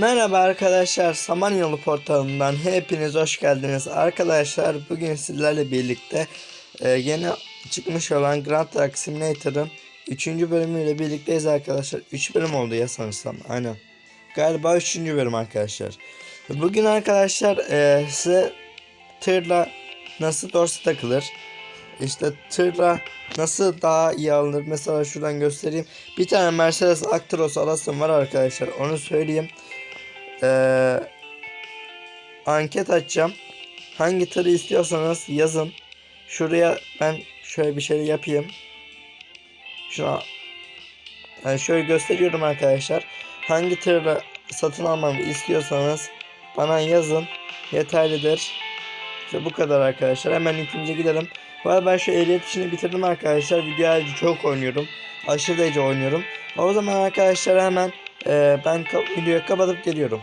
Merhaba arkadaşlar Samanyolu portalından hepiniz hoş geldiniz arkadaşlar bugün sizlerle birlikte e, yeni çıkmış olan Grand Truck Simulator'ın 3. bölümüyle birlikteyiz arkadaşlar 3 bölüm oldu ya sanırsam aynen galiba 3. bölüm arkadaşlar bugün arkadaşlar e, size tırla nasıl dorsi takılır işte tırla nasıl daha iyi alınır mesela şuradan göstereyim bir tane Mercedes Actros alasım var arkadaşlar onu söyleyeyim ee, anket açacağım. Hangi tırı istiyorsanız yazın. Şuraya ben şöyle bir şey yapayım. Şuna yani şöyle gösteriyorum arkadaşlar. Hangi tırı satın almamı istiyorsanız bana yazın. Yeterlidir. İşte bu kadar arkadaşlar. Hemen ipimize gidelim. Arada ben şu ehliyet işini bitirdim arkadaşlar. Videoyu çok oynuyorum. Aşırı derece oynuyorum. O zaman arkadaşlar hemen ee, ben ka- videoyu kapatıp geliyorum.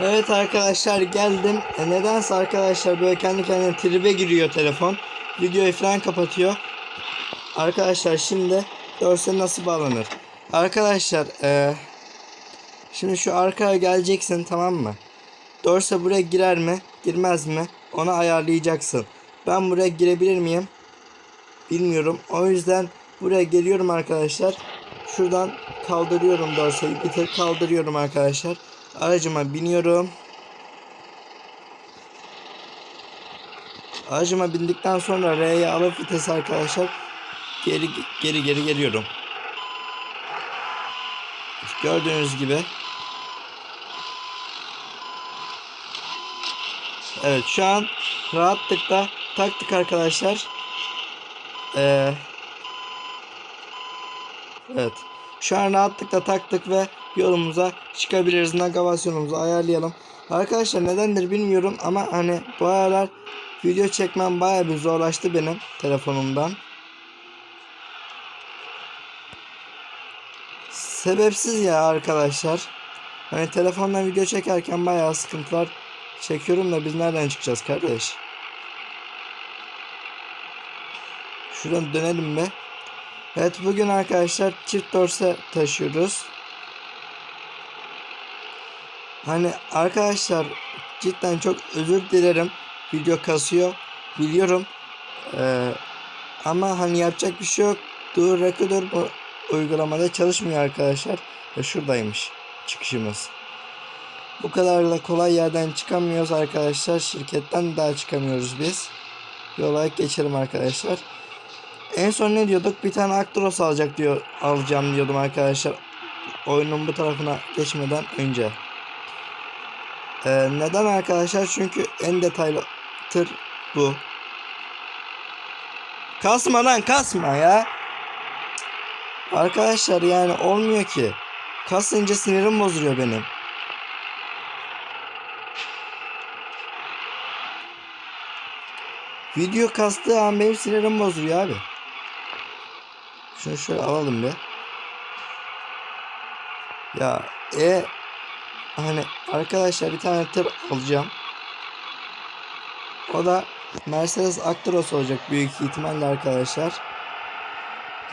Evet arkadaşlar geldim. E, nedense arkadaşlar böyle kendi kendine tribe giriyor telefon. Videoyu falan kapatıyor. Arkadaşlar şimdi dorse nasıl bağlanır? Arkadaşlar e, şimdi şu arkaya geleceksin tamam mı? Dorse buraya girer mi? Girmez mi? Onu ayarlayacaksın. Ben buraya girebilir miyim? Bilmiyorum. O yüzden buraya geliyorum arkadaşlar. Şuradan kaldırıyorum dorseyi. Bir tek kaldırıyorum arkadaşlar. Aracıma biniyorum. Aracıma bindikten sonra R'ye alıp vites arkadaşlar geri geri geri geliyorum. Gördüğünüz gibi. Evet şu an rahatlıkla taktık arkadaşlar. Ee, evet. Şu an rahatlıkla taktık ve yolumuza çıkabiliriz. Navigasyonumuzu ayarlayalım. Arkadaşlar nedendir bilmiyorum ama hani bu aralar video çekmem baya bir zorlaştı benim telefonumdan. Sebepsiz ya arkadaşlar. Hani telefondan video çekerken bayağı sıkıntılar çekiyorum da biz nereden çıkacağız kardeş? Şuradan dönelim be. Evet bugün arkadaşlar çift dorse taşıyoruz. Hani arkadaşlar cidden çok özür dilerim. Video kasıyor. Biliyorum. Ee, ama hani yapacak bir şey yok. Dur Recorder bu uygulamada çalışmıyor arkadaşlar. Ve şuradaymış çıkışımız. Bu kadar da kolay yerden çıkamıyoruz arkadaşlar. Şirketten daha çıkamıyoruz biz. Yola geçelim arkadaşlar. En son ne diyorduk? Bir tane Actros alacak diyor, alacağım diyordum arkadaşlar. Oyunun bu tarafına geçmeden önce. Ee, neden arkadaşlar? Çünkü en detaylı tır bu. Kasma lan kasma ya. Arkadaşlar yani olmuyor ki. Kasınca sinirim bozuluyor benim. Video kastığı an benim sinirim bozuluyor abi. Şunu şöyle alalım bir. Ya e hani arkadaşlar bir tane tır alacağım. O da Mercedes Actros olacak büyük ihtimalle arkadaşlar.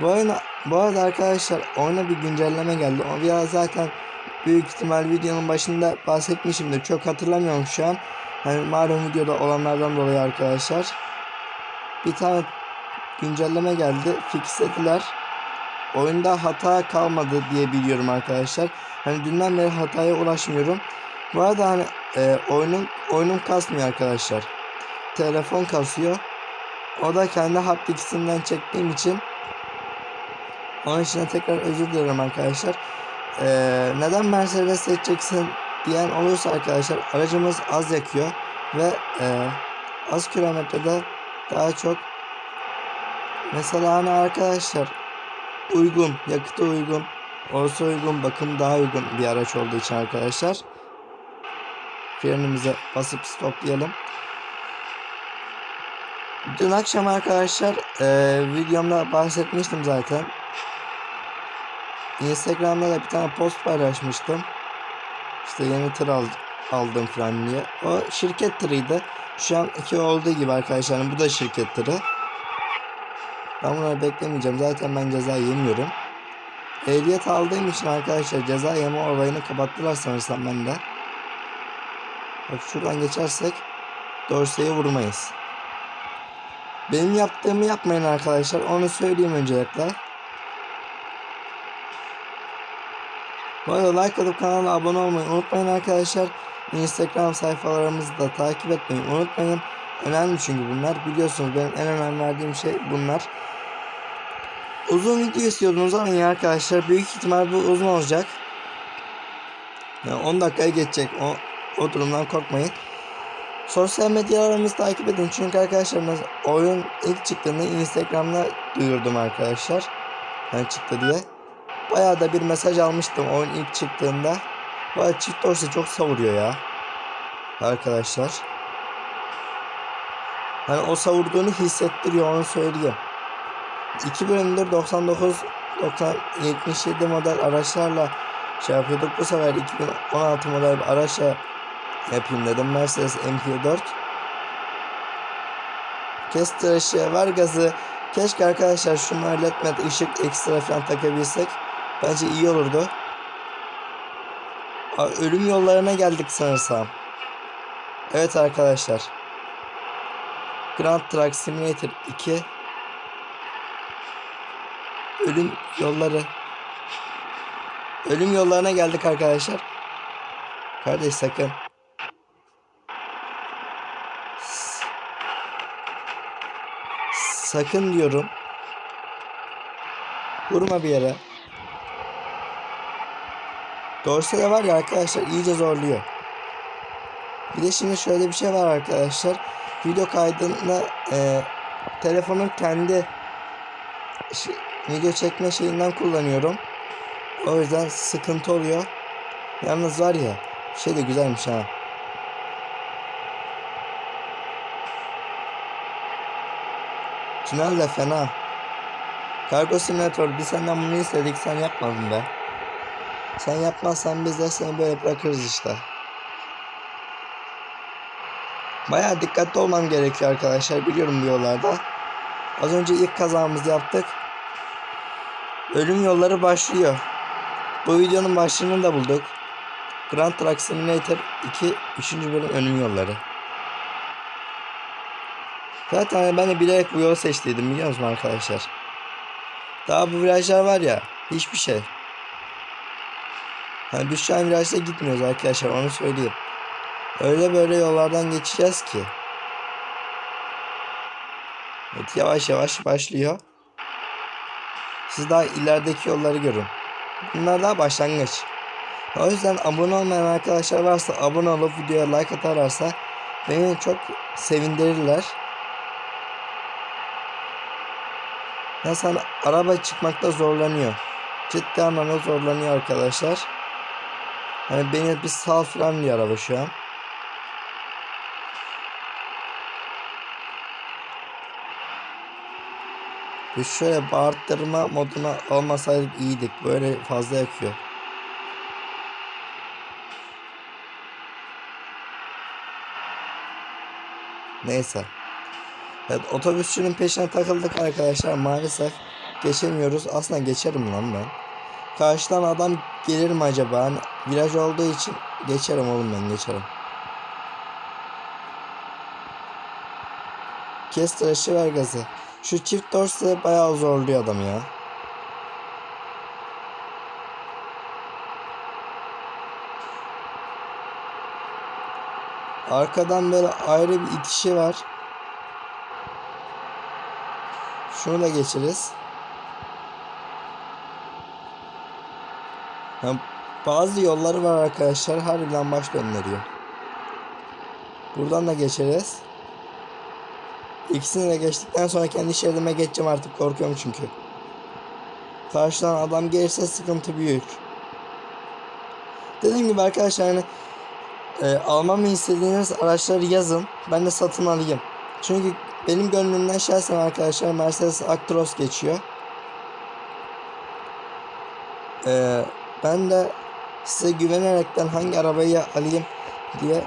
Bu oyuna bu arada arkadaşlar oyuna bir güncelleme geldi. O ya zaten büyük ihtimal videonun başında bahsetmişimdir. Çok hatırlamıyorum şu an. Hani malum videoda olanlardan dolayı arkadaşlar. Bir tane güncelleme geldi. Fixlediler. Oyunda hata kalmadı diye biliyorum arkadaşlar. Hani dünden beri hataya ulaşmıyorum. Bu arada hani e, oyunun oyunun kasmıyor arkadaşlar. Telefon kasıyor. O da kendi haptikisinden çektiğim için onun için tekrar özür dilerim arkadaşlar. Ee, neden Mercedes seçeceksin diyen olursa arkadaşlar aracımız az yakıyor ve e, az kilometrede daha çok mesela hani arkadaşlar uygun yakıta uygun orta uygun bakım daha uygun bir araç olduğu için arkadaşlar frenimize basıp stoplayalım. Dün akşam arkadaşlar e, videomda bahsetmiştim zaten. Instagram'da da bir tane post paylaşmıştım. İşte yeni tır al, aldım falan diye. O şirket tırıydı. Şu an iki olduğu gibi arkadaşlar. Bu da şirket tırı. Ben bunları beklemeyeceğim. Zaten ben ceza yemiyorum. Ehliyet aldığım için arkadaşlar ceza yeme olayını kapattılar sanırsam bende. Bak şuradan geçersek dorseyi vurmayız. Benim yaptığımı yapmayın arkadaşlar. Onu söyleyeyim öncelikle. Bu arada like atıp kanala abone olmayı unutmayın arkadaşlar. Instagram sayfalarımızı da takip etmeyi unutmayın. Önemli çünkü bunlar. Biliyorsunuz benim en önem verdiğim şey bunlar. Uzun video istiyordunuz ama ya arkadaşlar büyük ihtimal bu uzun olacak. Yani 10 dakikaya geçecek. O, o durumdan korkmayın. Sosyal medyalarımızı takip edin. Çünkü arkadaşlar mesela oyun ilk çıktığında Instagram'da duyurdum arkadaşlar. Yani çıktı diye. Bayağı da bir mesaj almıştım oyun ilk çıktığında. Bayağı çift dorsi çok savuruyor ya. Arkadaşlar. Hani o savurduğunu hissettiriyor onu söyleyeyim. 2 bölümdür 99 90 77 model araçlarla şey yapıyorduk. Bu sefer 2016 model bir araçla yapayım dedim. Mercedes MP4. Kes tıraşı, ver gazı. Keşke arkadaşlar şunlar led ışık ekstra falan takabilsek. Bence iyi olurdu. Ölüm yollarına geldik sanırsam. Evet arkadaşlar. Grand Truck Simulator 2 Ölüm yolları Ölüm yollarına geldik arkadaşlar. Kardeş sakın. Sakın diyorum. Vurma bir yere. Dorse de var ya arkadaşlar iyice zorluyor. Bir de şimdi şöyle bir şey var arkadaşlar. Video kaydında e, telefonun kendi video çekme şeyinden kullanıyorum. O yüzden sıkıntı oluyor. Yalnız var ya şey de güzelmiş ha. Tünel de fena. Kargo simülatör biz senden bunu istedik sen yapmadın be. Sen yapmazsan biz de seni böyle bırakırız işte. Bayağı dikkatli olmam gerekiyor arkadaşlar biliyorum bu yollarda. Az önce ilk kazamızı yaptık. Ölüm yolları başlıyor. Bu videonun başlığını da bulduk. Grand Truck Simulator 2 3. bölüm ölüm yolları. Zaten ben de bilerek bu yolu seçtiydim biliyor musunuz arkadaşlar? Daha bu virajlar var ya hiçbir şey. Hani an virajda gitmiyoruz arkadaşlar onu söyleyeyim. Öyle böyle yollardan geçeceğiz ki. Evet yavaş yavaş başlıyor. Siz daha ilerideki yolları görün. Bunlar daha başlangıç. O yüzden abone olmayan arkadaşlar varsa abone olup videoya like atarlarsa beni çok sevindirirler. İnsan araba çıkmakta zorlanıyor. Ciddi anlamda zorlanıyor arkadaşlar. Hani beni bir sal falan diyor araba şu an. Biz şöyle bağırttırma moduna olmasaydık iyiydik. Böyle fazla yakıyor. Neyse. Evet otobüsçünün peşine takıldık arkadaşlar. Maalesef geçemiyoruz. Aslında geçerim lan ben. Karşıdan adam gelir mi acaba? Hani viraj olduğu için geçerim oğlum ben geçerim. Kes tıraşı ver gazı. Şu çift dorse bayağı zorluyor adam ya. Arkadan böyle ayrı bir itişi var. Şunu da geçeriz. Yani bazı yolları var arkadaşlar. Harbiden baş döndürüyor. Buradan da geçeriz. İkisini de geçtikten sonra kendi şeridime geçeceğim artık korkuyorum çünkü. Karşıdan adam gelirse sıkıntı büyük. Dediğim gibi arkadaşlar hani e, almamı istediğiniz araçları yazın. Ben de satın alayım. Çünkü benim gönlümden şahsen arkadaşlar Mercedes Actros geçiyor. E, ben de size güvenerekten hangi arabayı alayım diye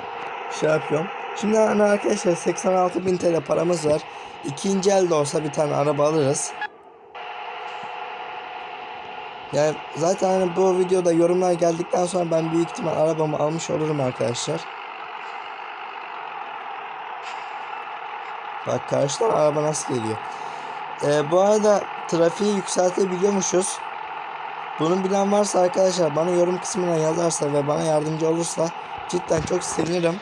şey yapıyorum. Şimdi hani arkadaşlar 86.000 TL paramız var. İkinci elde olsa bir tane araba alırız. Yani zaten hani bu videoda yorumlar geldikten sonra ben büyük ihtimal arabamı almış olurum arkadaşlar. Bak karşıdan araba nasıl geliyor. Ee, bu arada trafiği yükseltebiliyormuşuz. Bunu bilen varsa arkadaşlar bana yorum kısmına yazarsa ve bana yardımcı olursa cidden çok sevinirim.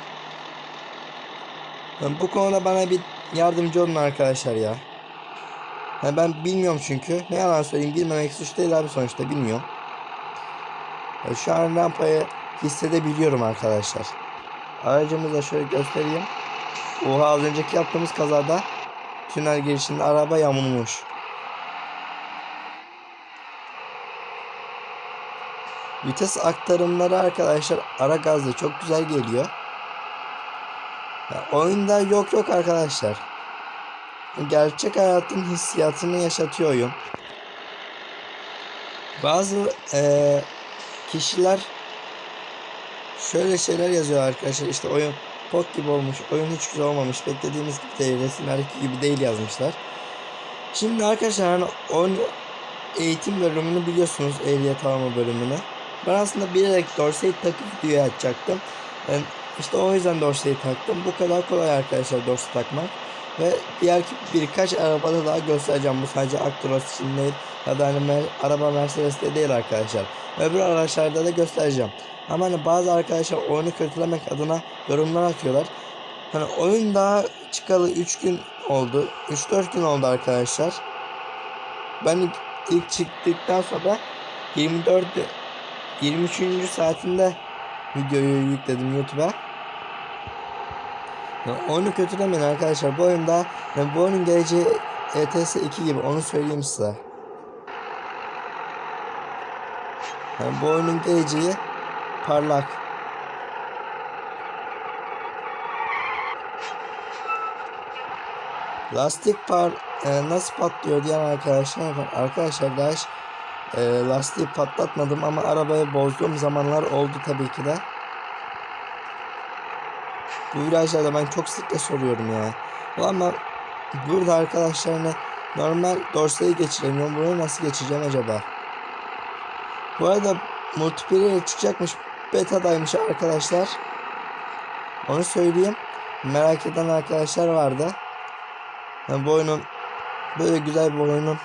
Yani bu konuda bana bir yardımcı olun arkadaşlar ya. Yani ben bilmiyorum çünkü. Ne yalan söyleyeyim bilmemek suç değil abi sonuçta bilmiyorum. Ya şu an rampayı hissedebiliyorum arkadaşlar. Aracımızı da şöyle göstereyim. Oha az önceki yaptığımız kazada tünel girişinde araba yamulmuş. Vites aktarımları arkadaşlar ara gazda çok güzel geliyor. Oyunda yok yok arkadaşlar. Gerçek hayatın hissiyatını yaşatıyor oyun. Bazı eee, kişiler şöyle şeyler yazıyor arkadaşlar. İşte oyun bok gibi olmuş, oyun hiç güzel olmamış, beklediğimiz gibi değil, resimlerdeki gibi değil yazmışlar. Şimdi arkadaşlar hani oyun eğitim bölümünü biliyorsunuz, ehliyet alma bölümünü. Ben aslında bilerek dorseyi takıp videoya açacaktım. Yani işte o yüzden dorseyi taktım. Bu kadar kolay arkadaşlar dorse takmak. Ve diğer birkaç arabada daha göstereceğim. Bu sadece Actros için değil. Ya da hani mer- araba Mercedes'te değil arkadaşlar. Öbür araçlarda da göstereceğim. Ama hani bazı arkadaşlar oyunu kötülemek adına yorumlar atıyorlar. Hani oyun daha çıkalı 3 gün oldu. 3-4 gün oldu arkadaşlar. Ben ilk çıktıktan sonra 24 23. saatinde videoyu yükledim YouTube'a. Ya oyunu kötülemeyin arkadaşlar. Bu oyunda yani bu oyunun geleceği ETS 2 gibi onu söyleyeyim size. Yani bu oyunun geleceği parlak. Lastik par e, nasıl patlıyor diyen arkadaşlar var. Arkadaşlar hiç e, lastiği patlatmadım ama arabayı bozduğum zamanlar oldu tabii ki de. Bu virajlarda ben çok stres oluyorum ya. Ama burada arkadaşlar hani normal dorseyi geçiremiyorum. Bunu nasıl geçeceğim acaba? Bu arada multiplayer çıkacakmış. Beta'daymış arkadaşlar. Onu söyleyeyim. Merak eden arkadaşlar vardı. Yani bu oyunun böyle güzel bir oyunun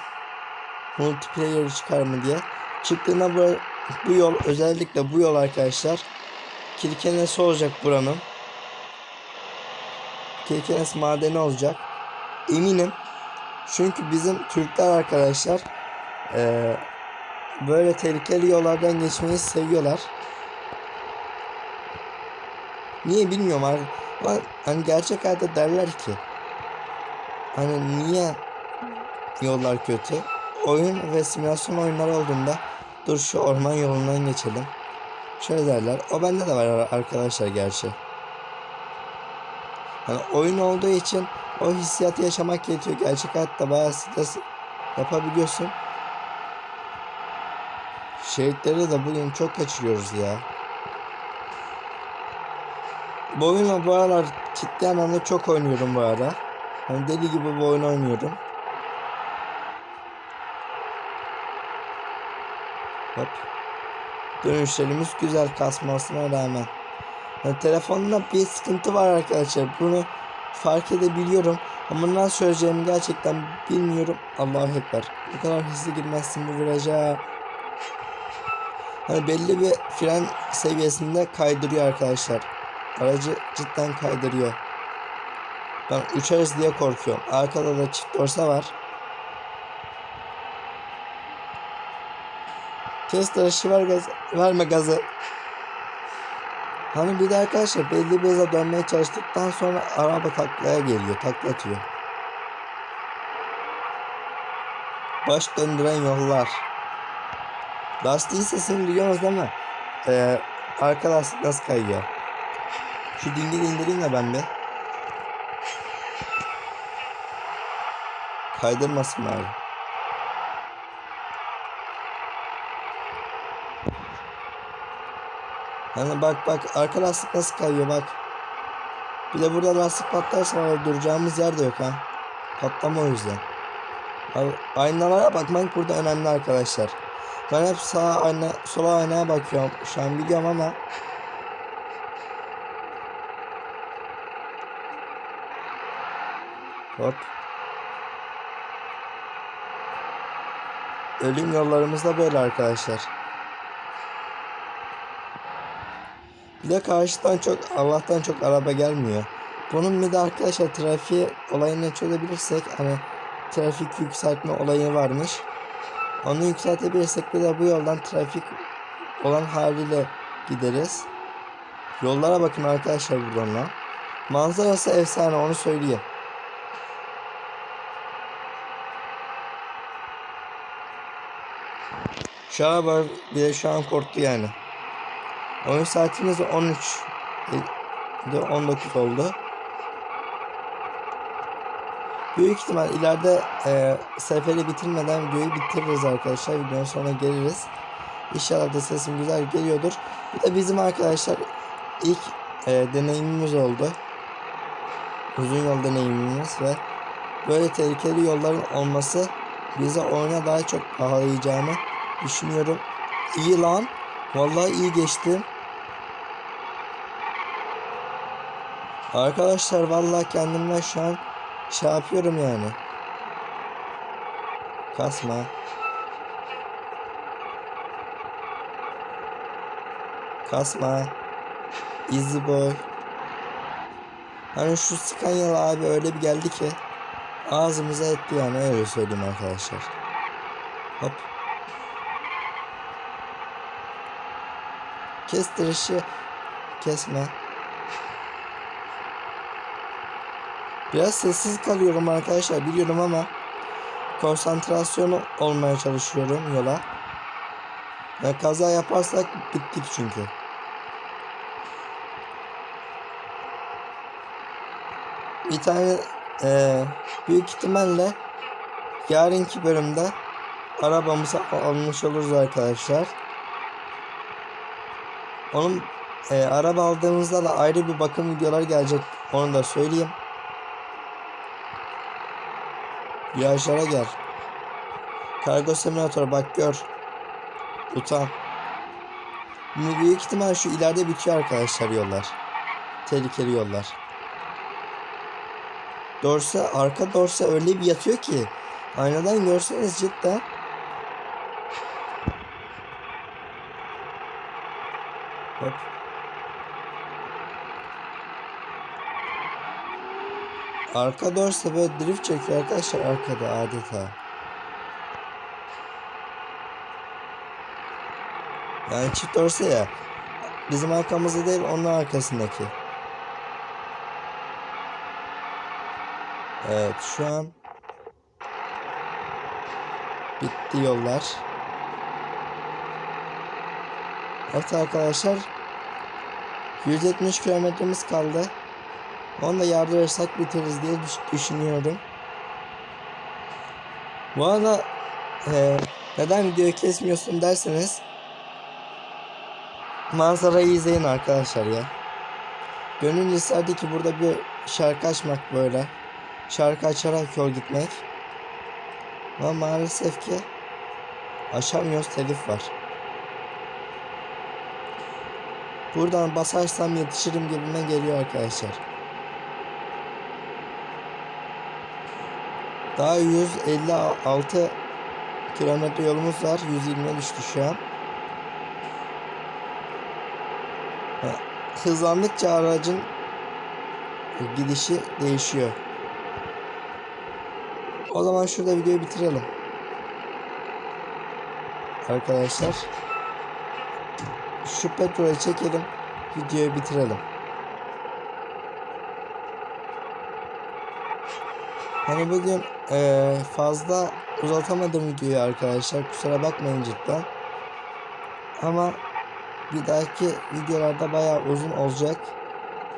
multiplayer çıkar mı diye. Çıktığında bu, bu yol özellikle bu yol arkadaşlar Kirkenesi olacak buranın. Kirkenes madeni olacak. Eminim. Çünkü bizim Türkler arkadaşlar eee, böyle tehlikeli yollardan geçmeyi seviyorlar. Niye bilmiyorum abi. Hani gerçek hayatta derler ki hani niye yollar kötü? Oyun ve simülasyon oyunları olduğunda dur şu orman yolundan geçelim. Şöyle derler. O bende de var arkadaşlar gerçi. Hani oyun olduğu için o hissiyatı yaşamak gerekiyor. Gerçek hayatta bayağı stres yapabiliyorsun. Şehitleri de bugün çok kaçırıyoruz ya. Bu oyunla bu aralar ciddi anlamda çok oynuyorum bu ara. Hani deli gibi bu oyunu oynuyorum. Hop. Dönüşlerimiz güzel kasmasına rağmen. Yani telefonda bir sıkıntı var arkadaşlar. Bunu fark edebiliyorum. Ama nasıl söyleyeceğimi gerçekten bilmiyorum. Allahu Ekber. Bu kadar hızlı girmezsin bu viraja. Hani belli bir fren seviyesinde kaydırıyor arkadaşlar. Aracı cidden kaydırıyor. Ben uçarız diye korkuyorum. Arkada da çift dorsa var. Kes dışı ver gaz, verme gazı. Hani bir de arkadaşlar belli bir dönmeye çalıştıktan sonra araba taklaya geliyor, taklatıyor. Baş döndüren yollar. Lastiğin sesini duyuyorsunuz değil mi? Ee, arka lastik nasıl kayıyor? Şu dingili indireyim de ben bir. Kaydırmasın bari. Hani bak bak arka lastik nasıl kayıyor bak. Bir de burada lastik patlarsa var, duracağımız yer de yok ha. Patlama o yüzden. Aynalara bakmak burada önemli arkadaşlar. Ben hep sağ ayna, sola aynaya bakıyorum. Şu an biliyorum ama Hop. Ölüm yollarımız da böyle arkadaşlar. Bir de karşıdan çok Allah'tan çok araba gelmiyor. Bunun bir de arkadaşlar trafiği olayını çözebilirsek hani trafik yükseltme olayı varmış. Onu yükseltebilirsek bir de bu yoldan trafik olan haliyle gideriz. Yollara bakın arkadaşlar buradan lan. Manzarası efsane onu söyleyeyim. Şu an bir de şu an korktu yani. Oyun saatimiz 13 de 19 oldu. Büyük ihtimal ileride e, seferi bitirmeden videoyu bitiririz arkadaşlar. Videonun sonuna geliriz. İnşallah da sesim güzel geliyordur. Bu da bizim arkadaşlar ilk e, deneyimimiz oldu. Uzun yol deneyimimiz ve böyle tehlikeli yolların olması bize oyuna daha çok pahalayacağını düşünüyorum. İyi lan. Vallahi iyi geçtim. Arkadaşlar vallahi kendimden şu an şey yapıyorum yani. Kasma. Kasma. Easy boy. Hani şu Scania'lı abi öyle bir geldi ki ağzımıza etti yani öyle söyleyeyim arkadaşlar. Hop. Kestirişi kesme. Biraz sessiz kalıyorum arkadaşlar biliyorum ama konsantrasyonu olmaya çalışıyorum yola. Ve kaza yaparsak bittik çünkü. Bir tane eee, büyük ihtimalle yarınki bölümde arabamızı almış oluruz arkadaşlar. Onun eee, araba aldığımızda da ayrı bir bakım videoları gelecek. Onu da söyleyeyim. Virajlara gel. Kargo simülatör bak gör. Utan. Büyük ihtimal şu ileride bitiyor arkadaşlar yollar. Tehlikeli yollar. Dorse arka dorse öyle bir yatıyor ki aynadan görseniz cidden Hop. Arka dorse böyle drift çekiyor arkadaşlar arkada adeta. Yani çift dorse ya. Bizim arkamızda değil onun arkasındaki. Evet şu an bitti yollar. Evet arkadaşlar 170 kilometremiz kaldı. Onu da yardırırsak bitiririz diye düş- düşünüyorum. Bu arada eee, neden videoyu kesmiyorsun derseniz manzarayı izleyin arkadaşlar ya. Gönül isterdi ki burada bir şarkı açmak böyle. Şarkı açarak yol gitmek. Ama maalesef ki aşamıyoruz telif var. Buradan basarsam yetişirim gibime geliyor arkadaşlar. Daha 156 kilometre yolumuz var. 120'ye düştü şu an. Hızlandıkça aracın gidişi değişiyor. O zaman şurada videoyu bitirelim. Arkadaşlar. Şu petrolü çekelim. Videoyu bitirelim. Hani bugün eee, fazla uzatamadım videoyu arkadaşlar. Kusura bakmayın cidden. Ama bir dahaki videolarda bayağı uzun olacak.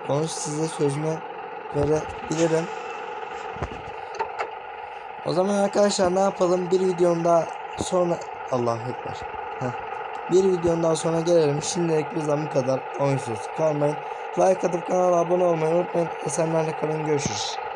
Onu size sözünü verebilirim. O zaman arkadaşlar ne yapalım? Bir videonun daha sonra Allah ekber. Bir videonun daha sonra gelelim. Şimdilik bizden bu kadar. Oyunsuz kalmayın. Like atıp kanala abone olmayı unutmayın. Esenlerle kalın. Görüşürüz.